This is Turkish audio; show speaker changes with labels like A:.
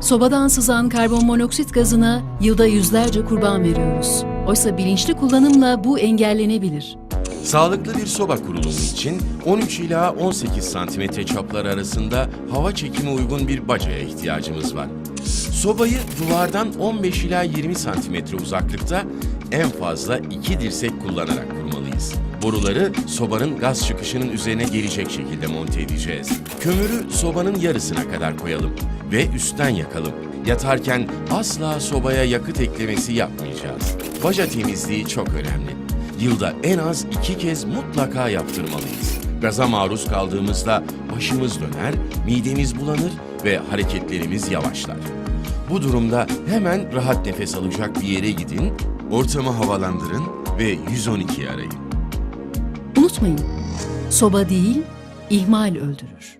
A: Sobadan sızan karbon monoksit gazına yılda yüzlerce kurban veriyoruz. Oysa bilinçli kullanımla bu engellenebilir.
B: Sağlıklı bir soba kurulumu için 13 ila 18 santimetre çaplar arasında hava çekimi uygun bir bacaya ihtiyacımız var. Sobayı duvardan 15 ila 20 santimetre uzaklıkta en fazla iki dirsek kullanarak kurmalıyız. Boruları sobanın gaz çıkışının üzerine gelecek şekilde monte edeceğiz. Kömürü sobanın yarısına kadar koyalım ve üstten yakalım. Yatarken asla sobaya yakıt eklemesi yapmayacağız. Baca temizliği çok önemli. Yılda en az iki kez mutlaka yaptırmalıyız. Gaza maruz kaldığımızda başımız döner, midemiz bulanır ve hareketlerimiz yavaşlar. Bu durumda hemen rahat nefes alacak bir yere gidin, ortamı havalandırın ve 112'yi arayın.
A: Unutmayın, soba değil, ihmal öldürür.